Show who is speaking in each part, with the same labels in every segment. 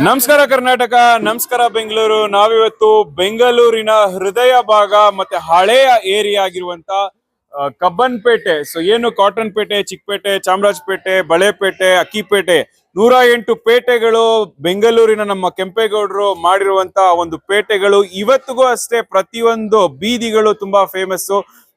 Speaker 1: ನಮಸ್ಕಾರ ಕರ್ನಾಟಕ ನಮಸ್ಕಾರ ಬೆಂಗಳೂರು. ನಾವಿವತ್ತು ಬೆಂಗಳೂರಿನ ಹೃದಯ ಭಾಗ ಮತ್ತೆ ಹಳೆಯ ಏರಿಯಾ ಆಗಿರುವಂತ ಕಬ್ಬನ್ಪೇಟೆ ಸೊ ಏನು ಕಾಟನ್ ಪೇಟೆ, ಚಿಕ್ಕಪೇಟೆ, ಚಾಮರಾಜಪೇಟೆ, ಬಳೆಪೇಟೆ, ಅಕ್ಕಿಪೇಟೆ, ನೂರ ಎಂಟು ಪೇಟೆಗಳು ಬೆಂಗಳೂರಿನ ನಮ್ಮ ಕೆಂಪೇಗೌಡರು ಮಾಡಿರುವಂತ ಒಂದು ಪೇಟೆಗಳು. ಇವತ್ತಿಗೂ ಅಷ್ಟೇ ಪ್ರತಿಯೊಂದು ಬೀದಿಗಳು ತುಂಬಾ ಫೇಮಸ್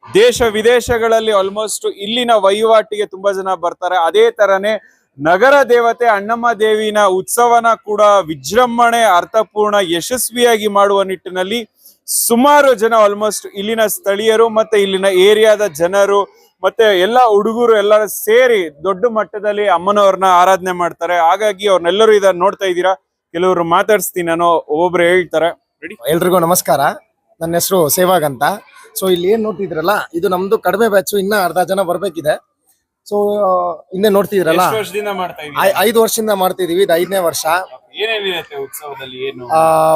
Speaker 1: ದೇಶ ವಿದೇಶಗಳಲ್ಲಿ ಆಲ್ಮೋಸ್ಟ್ ಇಲ್ಲಿನ ವಹಿವಾಟಿಗೆ ತುಂಬಾ ಜನ ಬರ್ತಾರೆ. ಅದೇ ತರನೇ ನಗರ ದೇವತೆ ಅಣ್ಣಮ್ಮ ದೇವಿನ ಉತ್ಸವನ ಕೂಡ ವಿಜೃಂಭಣೆ, ಅರ್ಥಪೂರ್ಣ, ಯಶಸ್ವಿಯಾಗಿ ಮಾಡುವ ನಿಟ್ಟಿನಲ್ಲಿ ಸುಮಾರು ಜನ ಆಲ್ಮೋಸ್ಟ್ ಇಲ್ಲಿನ ಸ್ಥಳೀಯರು ಮತ್ತೆ ಇಲ್ಲಿನ ಏರಿಯಾದ ಜನರು ಮತ್ತೆ ಎಲ್ಲ ಹುಡುಗರು ಎಲ್ಲರೂ ಸೇರಿ ದೊಡ್ಡ ಮಟ್ಟದಲ್ಲಿ ಅಮ್ಮನವ್ರನ್ನ ಆರಾಧನೆ ಮಾಡ್ತಾರೆ. ಹಾಗಾಗಿ ಅವ್ರನ್ನೆಲ್ಲರೂ ಇದನ್ನ ನೋಡ್ತಾ ಇದ್ದೀರಾ. ಕೆಲವರು ಮಾತಾಡಿಸ್ತೀನಿ ನಾನು, ಒಬ್ಬೊಬ್ರು ಹೇಳ್ತಾರೆ.
Speaker 2: ಎಲ್ರಿಗೂ ನಮಸ್ಕಾರ. ನನ್ನ ಹೆಸರು ಸೇವಾಗ್ ಅಂತ ಸೊ ಇಲ್ಲಿ ಏನ್ ನೋಡ್ತಿದ್ರಲ್ಲ, ಇದು ನಮ್ದು ಕಡಿಮೆ ಬ್ಯಾಚ್ ಇನ್ನ ಅರ್ಧ ಜನ ಬರ್ಬೇಕಿದೆ. ಸೊ ಹಿಂದೆ ನೋಡ್ತಿದ್ರಲ್ಲ?
Speaker 1: ಎಷ್ಟು ವರ್ಷದಿಂದ ಮಾಡ್ತಾ
Speaker 2: ಐ-
Speaker 1: ಇದ್ದೀರಾ
Speaker 2: ಐದು ವರ್ಷದಿಂದ ಮಾಡ್ತಿದೀವಿ ಇದು ಐದನೇ ವರ್ಷ.
Speaker 1: ಏನೇನಿರುತ್ತೆ ಉತ್ಸವದಲ್ಲಿ ಏನು?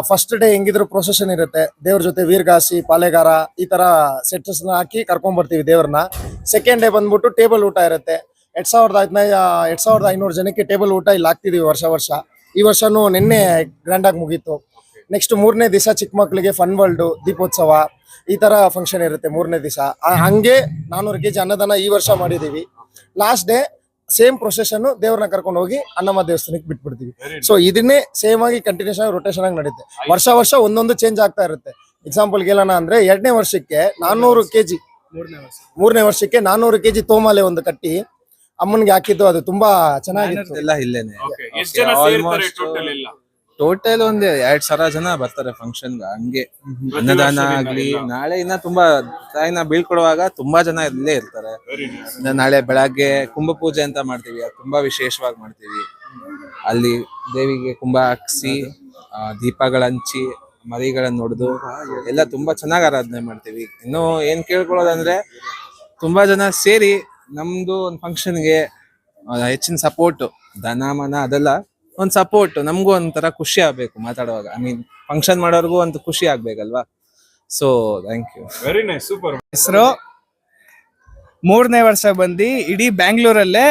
Speaker 2: ಫಸ್ಟ್ ಡೇ ಹೆಂಗಿದ್ರು ಪ್ರೊಸೆಷನ್ ಇರುತ್ತೆ. ದೇವ್ರ ಜೊತೆ ವೀರ್ಗಾಸಿ ಪಾಲೆಗಾರ ಈ ತರ ಸೆಟ್ಸ್ ಹಾಕಿ ಕರ್ಕೊಂಡ್ ಬರ್ತೀವಿ ದೇವ್ರನ್ನ. ಸೆಕೆಂಡ್ ಡೇ ಬಂದ್ಬಿಟ್ಟು ಟೇಬಲ್ ಊಟ ಇರುತ್ತೆ. ಎರಡ್ ಸಾವಿರದ ಹದಿನೈದು ಎರಡ್ ಸಾವಿರದ ಐನೂರು ಜನಕ್ಕೆ ಟೇಬಲ್ ಊಟ ಇಲ್ಲಿ ಹಾಕ್ತಿದೀವಿ ವರ್ಷ ವರ್ಷ. ಈ ವರ್ಷನೂ ನಿನ್ನೆ ಗ್ರ್ಯಾಂಡ್ ಆಗಿ ಮುಗೀತು. ನೆಕ್ಸ್ಟ್ ಮೂರನೇ ದಿವಸ ಚಿಕ್ಕ ಮಕ್ಕಳಿಗೆ ಫನ್ ವರ್ಲ್ಡ್ ದೀಪೋತ್ಸವ ಈ ತರ ಫಂಕ್ಷನ್ ಇರುತ್ತೆ ಮೂರನೇ ದಿವಸ. ಹಂಗೆ ನಾನೂರು ಕೆಜಿ ಅನ್ನದಾನ ಈ ವರ್ಷ ಮಾಡಿದೀವಿ ಲಾಸ್ಟ್ ಡೇ ಸೇಮ್ ಪ್ರೊಸೆಷನ್ ದೇವ್ರನ್ನ ಕರ್ಕೊಂಡು ಹೋಗಿ ಅನ್ನಮ್ಮ ದೇವಸ್ಥಾನಕ್ಕೆ ಬಿಟ್ಬಿಡ್ತೀವಿ. ಸೊ ಇದನ್ನೇ ಸೇಮ್ ಆಗಿ ಕಂಟಿನ್ಯೂಸ್ ಆಗಿ ರೊಟೇಷನ್ ಆಗಿ ನಡೆಯುತ್ತೆ ವರ್ಷ ವರ್ಷ ಒಂದೊಂದು ಚೇಂಜ್ ಆಗ್ತಾ ಇರುತ್ತೆ. ಎಕ್ಸಾಂಪಲ್ ಗೆಲ್ಲೋಣ ಅಂದ್ರೆ ಎರಡನೇ ವರ್ಷಕ್ಕೆ ನಾನ್ನೂರು ಕೆಜಿ ಮೂರನೇ ವರ್ಷಕ್ಕೆ ನಾನ್ನೂರು ಕೆಜಿ ತೋಮಾಲೆ ಒಂದು ಕಟ್ಟಿ ಅಮ್ಮನ್ಗೆ ಹಾಕಿದ್ದು ಅದು ತುಂಬಾ ಚೆನ್ನಾಗಿತ್ತು.
Speaker 3: ಎಲ್ಲ ಇಲ್ಲೇನೆ.
Speaker 1: ಟೋಟಲ್
Speaker 3: ಒಂದ್ ಎರಡ್ ಸಾವಿರ ಜನ ಬರ್ತಾರೆ ಫಂಕ್ಷನ್ ಹಂಗೆ. ಅನ್ನದಾನ ಆಗ್ಲಿ ನಾಳೆ ಇನ್ನ ತುಂಬಾ ತಾಯಿನ ಬೀಳ್ಕೊಡುವಾಗ ತುಂಬಾ ಜನ ಇಲ್ಲೇ ಇರ್ತಾರೆ. ಇನ್ನ ನಾಳೆ ಬೆಳಗ್ಗೆ ಕುಂಭ ಪೂಜೆ ಅಂತ ಮಾಡ್ತೀವಿ ಅದು ತುಂಬಾ ವಿಶೇಷವಾಗಿ ಮಾಡ್ತೀವಿ. ಅಲ್ಲಿ ದೇವಿಗೆ ಕುಂಭ ಹಾಕ್ಸಿ ದೀಪಗಳ ಹಂಚಿ ಮರಿಗಳನ್ನ ಹೊಡೆದು ಎಲ್ಲ ತುಂಬಾ ಚೆನ್ನಾಗಿ ಆರಾಧನೆ ಮಾಡ್ತೀವಿ. ಇನ್ನು ಏನ್ ಕೇಳ್ಕೊಳ್ಳೋದಂದ್ರೆ ತುಂಬಾ ಜನ ಸೇರಿ ನಮ್ದು ಒಂದು ಫಂಕ್ಷನ್ಗೆ ಹೆಚ್ಚಿನ ಸಪೋರ್ಟ್ ದನ ಮನ ಅದೆಲ್ಲ ಒಂದ್ ಸಪೋರ್ಟ್ ನಮಗೂ ಒಂಥರ ಖುಷಿ ಆಗ್ಬೇಕು ಮಾತಾಡುವಾಗ. ಐ ಮೀನ್ ಫಂಕ್ಷನ್ ಮಾಡೋರ್ಗು ಒಂದು ಖುಷಿ ಆಗ್ಬೇಕಲ್ವಾ? So thank you
Speaker 1: very nice super
Speaker 4: ಹೆಸರು? ಮೂರನೇ ವರ್ಷ ಬಂದು ಇಡೀ ಬ್ಯಾಂಗ್ಳೂರಲ್ಲೇ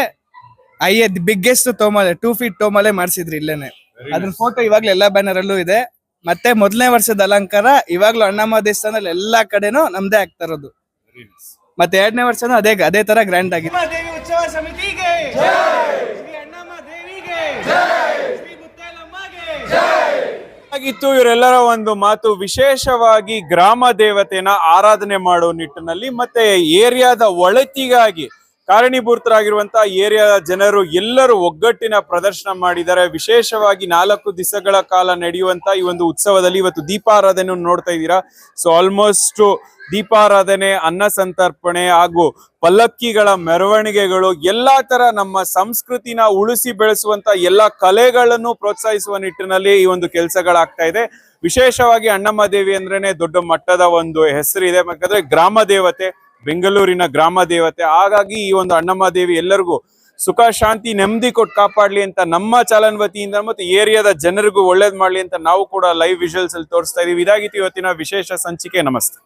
Speaker 4: ಐ ಎದ್ ಬಿಗ್ಗೆಸ್ಟ್ ತೋಮಲೆ ಟೂ ಫೀಟ್ ತೋಮಲೆ ಮಾಡಿಸಿದ್ರು ಇಲ್ಲೇನೆ. ಅದ್ರ ಫೋಟೋ ಇವಾಗ್ಲೂ ಎಲ್ಲಾ ಬ್ಯಾನರ್ ಅಲ್ಲೂ ಇದೆ. ಮತ್ತೆ ಮೊದಲನೇ ವರ್ಷದ ಅಲಂಕಾರ ಇವಾಗ್ಲೂ ಅಣ್ಣಮ್ಮ ದೇವಸ್ಥಾನದಲ್ಲಿ ಎಲ್ಲಾ ಕಡೆನೂ ನಮ್ದೇ ಆಗ್ತಾ ಇರೋದು. ಮತ್ತೆ ಎರಡನೇ ವರ್ಷನೂ ಅದೇ ಅದೇ ತರ ಗ್ರ್ಯಾಂಡ್ ಆಗಿದೆ. ದೇವಿ ಉತ್ಸವ ಸಮಿತಿಗೆ ಶ್ರೀ ಅಣ್ಣಮ್ಮ ದೇವಿಗೆ.
Speaker 1: ಆಗಿತ್ತು ಇವರೆಲ್ಲರ ಒಂದು ಮಾತು ವಿಶೇಷವಾಗಿ ಗ್ರಾಮ ದೇವತೆನ ಆರಾಧನೆ ಮಾಡೋ ನಿಟ್ಟಿನಲ್ಲಿ ಮತ್ತೆ ಏರಿಯಾದ ಒಳತಿಗಾಗಿ ಕಾರಣೀಭೂತರಾಗಿರುವಂತಹ ಏರಿಯಾದ ಜನರು ಎಲ್ಲರೂ ಒಗ್ಗಟ್ಟಿನ ಪ್ರದರ್ಶನ ಮಾಡಿದ್ದಾರೆ. ವಿಶೇಷವಾಗಿ ನಾಲ್ಕು ದಿವಸಗಳ ಕಾಲ ನಡೆಯುವಂತ ಈ ಒಂದು ಉತ್ಸವದಲ್ಲಿ ಇವತ್ತು ದೀಪಾರಾಧನೆ ನೋಡ್ತಾ ಇದ್ದೀರಾ. ಸೊ ಆಲ್ಮೋಸ್ಟ್ ದೀಪಾರಾಧನೆ, ಅನ್ನ ಸಂತರ್ಪಣೆ ಹಾಗೂ ಪಲ್ಲಕ್ಕಿಗಳ ಮೆರವಣಿಗೆಗಳು ಎಲ್ಲಾ ತರ ನಮ್ಮ ಸಂಸ್ಕೃತಿನ ಉಳಿಸಿ ಬೆಳೆಸುವಂತ ಎಲ್ಲಾ ಕಲೆಗಳನ್ನು ಪ್ರೋತ್ಸಾಹಿಸುವ ನಿಟ್ಟಿನಲ್ಲಿ ಈ ಒಂದು ಕೆಲಸಗಳಾಗ್ತಾ ಇದೆ. ವಿಶೇಷವಾಗಿ ಅಣ್ಣಮ್ಮ ದೇವಿ ಅಂದ್ರೇನೆ ದೊಡ್ಡ ಮಟ್ಟದ ಒಂದು ಹೆಸರಿದೆ. ಯಾಕಂದ್ರೆ ಗ್ರಾಮ ದೇವತೆ ಬೆಂಗಳೂರಿನ ಗ್ರಾಮ ದೇವತೆ. ಹಾಗಾಗಿ ಈ ಒಂದು ಅಣ್ಣಮ್ಮ ದೇವಿ ಎಲ್ಲರಿಗೂ ಸುಖ, ಶಾಂತಿ, ನೆಮ್ಮದಿ ಕೊಟ್ಟು ಕಾಪಾಡ್ಲಿ ಅಂತ ನಮ್ಮ ಚಾಲನ್ ವತಿಯಿಂದ ಮತ್ತು ಏರಿಯಾದ ಜನರಿಗೂ ಒಳ್ಳೇದ್ ಮಾಡ್ಲಿ ಅಂತ ನಾವು ಕೂಡ ಲೈವ್ ವಿಜುವಲ್ಸ್ ಅಲ್ಲಿ ತೋರಿಸ್ತಾ ಇದೀವಿ. ಇದಾಗಿತ್ತು ಇವತ್ತಿನ ವಿಶೇಷ ಸಂಚಿಕೆ. ನಮಸ್ತೆ.